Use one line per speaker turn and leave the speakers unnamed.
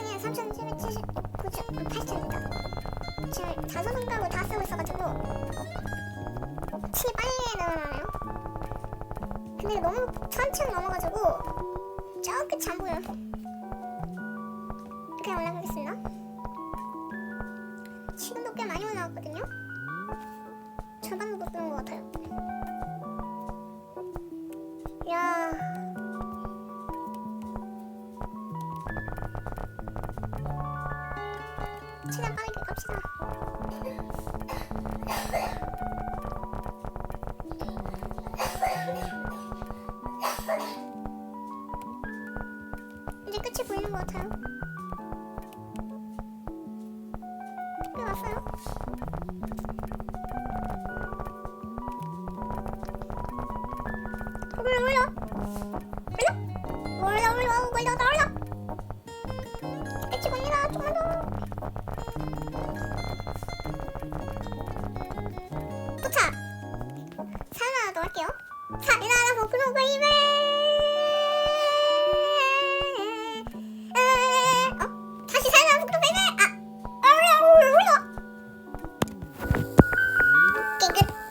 3층에 3,770, 9층, 8층이다. 지금 다섯 손가락을 다 쓰고 있어가지고 확실히 빨리 늘어나요. 근데 너무 천층 넘어가지고 저 끝이 안 보여. 이렇게 올라가겠습니다. 지금도 꽤 많이 올라왔거든요. 절반도 못 들은 것 같아요. 최대한 빠르게 갑시다. 이제 끝이 보이는 것 같아요. 끝 왔어요. 올라 올라 올라 올라 올라 올라 나 올라 할게요. 자, 일어나서 보는 거이에